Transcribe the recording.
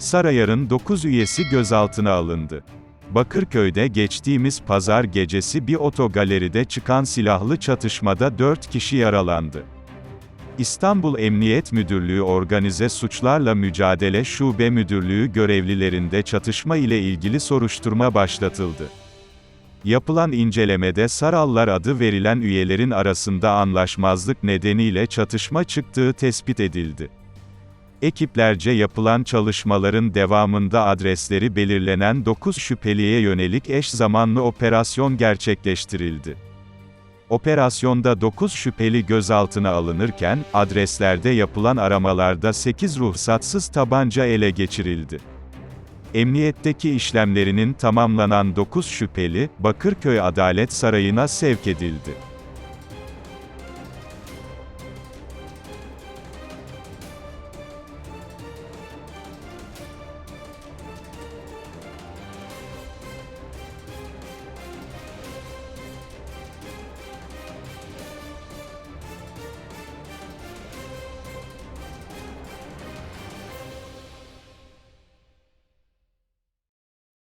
Sarayar'ın 9 üyesi gözaltına alındı. Bakırköy'de geçtiğimiz pazar gecesi bir otogaleride çıkan silahlı çatışmada 4 kişi yaralandı. İstanbul Emniyet Müdürlüğü Organize Suçlarla Mücadele Şube Müdürlüğü görevlilerinde çatışma ile ilgili soruşturma başlatıldı. Yapılan incelemede Sarallar adı verilen üyelerin arasında anlaşmazlık nedeniyle çatışma çıktığı tespit edildi. Ekiplerce yapılan çalışmaların devamında adresleri belirlenen 9 şüpheliye yönelik eş zamanlı operasyon gerçekleştirildi. Operasyonda 9 şüpheli gözaltına alınırken, adreslerde yapılan aramalarda 8 ruhsatsız tabanca ele geçirildi. Emniyetteki işlemlerinin tamamlanan 9 şüpheli, Bakırköy Adalet Sarayı'na sevk edildi.